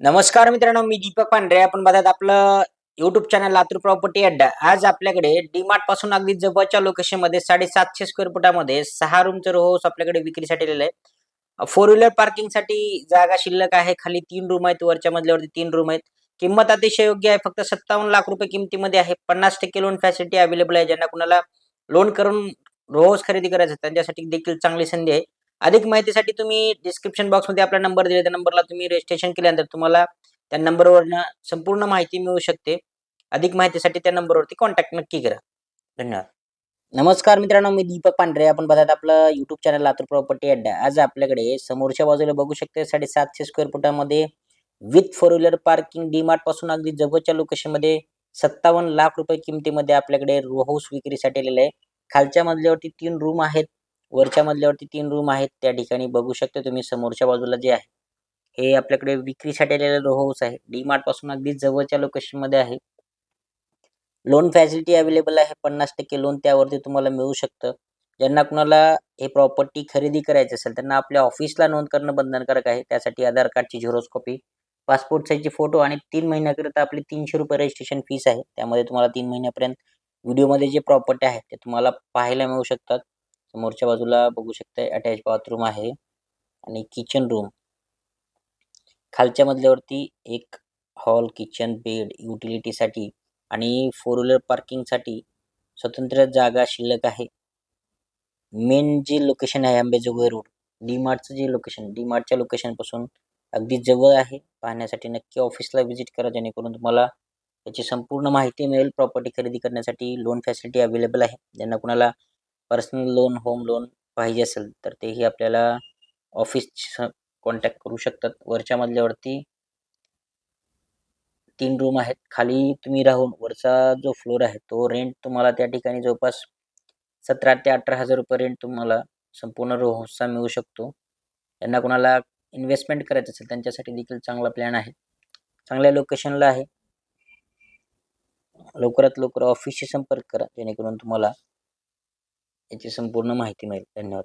नमस्कार मित्रांनो मी दीपक पांढरे. आपण बघत आपलं युट्यूब चॅनल लातूर प्रॉपर्टी अड्डा. आज आपल्याकडे डीमार्टपासून अगदी जवळच्या लोकेशनमध्ये साडेसातशे स्क्वेअर फुटामध्ये सहा रूमचं रो हाऊस आपल्याकडे विक्रीसाठी आलेलं आहे. फोर व्हीलर पार्किंगसाठी जागा शिल्लक आहे. खाली तीन रूम आहेत वरच्या मजल्यावरती तीन रूम आहेत. किंमत अतिशय योग्य आहे. फक्त सत्तावन्न लाख रुपये किमतीमध्ये आहे. पन्नास टक्के लोन फॅसिलिटी अवेलेबल आहे. ज्यांना कुणाला लोन करून रो हाऊस खरेदी करायचं त्यांच्यासाठी देखील चांगली संधी आहे. अधिक माहितीसाठी तुम्ही डिस्क्रिप्शन बॉक्समध्ये आपला नंबर दिला त्या नंबरला तुम्ही रजिस्ट्रेशन केल्यानंतर तुम्हाला त्या नंबरवरनं संपूर्ण माहिती मिळू शकते. अधिक माहितीसाठी त्या नंबरवरती कॉन्टॅक्ट नक्की करा. धन्यवाद. नमस्कार मित्रांनो मी दीपक पांढरे. आपण बघत आपलं युट्यूब चॅनल लातूर प्रॉपर्टी अड्डा. आज आपल्याकडे समोरच्या बाजूला बघू शकते साडेसातशे स्क्वेअर फुटामध्ये विथ फोर व्हीलर पार्किंग डीमार्टपासून अगदी जवळच्या लोकेशनमध्ये सत्तावन्न लाख रुपये किमतीमध्ये आपल्याकडे रो हाऊस विक्रीसाठी आलेलं आहे. खालच्या मजल्यावरती तीन रूम आहेत. वरच्या मजल्यावरती तीन रूम आहेत. त्या ठिकाणी बघू शकता तुम्ही समोरच्या बाजूला जे आहे हे आपल्याकडे विक्रीसाठी आलेलं रो हाऊस आहे. डीमार्टपासून अगदी जवळच्या लोकेशनमध्ये आहे. लोन फॅसिलिटी अवेलेबल आहे. पन्नास टक्के लोन त्यावरती तुम्हाला मिळू शकतं. ज्यांना कुणाला हे प्रॉपर्टी खरेदी करायची असेल त्यांना आपल्या ऑफिसला नोंद करणं बंधनकारक आहे. त्यासाठी आधार कार्डची झेरॉक्स कॉपी पासपोर्ट साईजचे फोटो आणि तीन महिन्याकरिता आपली तीनशे रुपये रजिस्ट्रेशन फीस आहे. त्यामध्ये तुम्हाला तीन महिन्यापर्यंत व्हिडिओमध्ये जे प्रॉपर्टी आहे ते तुम्हाला पाहायला मिळू शकतात. समोरच्या बाजूला बघू शकता अटॅच बाथरूम आहे आणि किचन रूम खालच्या मजल्यावरती एक हॉल किचन बेड युटिलिटीसाठी आणि फोर व्हीलर पार्किंगसाठी स्वतंत्र जागा शिल्लक आहे. मेन जे लोकेशन आहे आंबेजोगाई रोड डी मार्टचं जे लोकेशन डी मार्टच्या लोकेशनपासून अगदी जवळ आहे. पाहण्यासाठी नक्की ऑफिसला व्हिजिट करा जेणेकरून तुम्हाला त्याची संपूर्ण माहिती मिळेल. प्रॉपर्टी खरेदी करण्यासाठी लोन फॅसिलिटी अवेलेबल आहे. ज्यांना कुणाला पर्सनल लोन होम लोन पाहिजे असेल तर तेही आपल्याला ऑफिस कॉन्टॅक्ट करू शकतात. वरच्या मजल्यावरती तीन रूम आहेत. खाली तुम्ही राहून वरचा जो फ्लोर आहे तो रेंट तुम्हाला त्या ठिकाणी जवळपास सतरा ते अठरा हजार रुपये रेंट तुम्हाला संपूर्ण रोहसा मिळू शकतो. त्यांना कोणाला इन्व्हेस्टमेंट करायचं असेल त्यांच्यासाठी देखील चांगला प्लॅन आहे. चांगल्या लोकेशनला आहे. लवकरात लवकर ऑफिसशी संपर्क करा जेणेकरून तुम्हाला याची संपूर्ण माहिती मिळेल. धन्यवाद.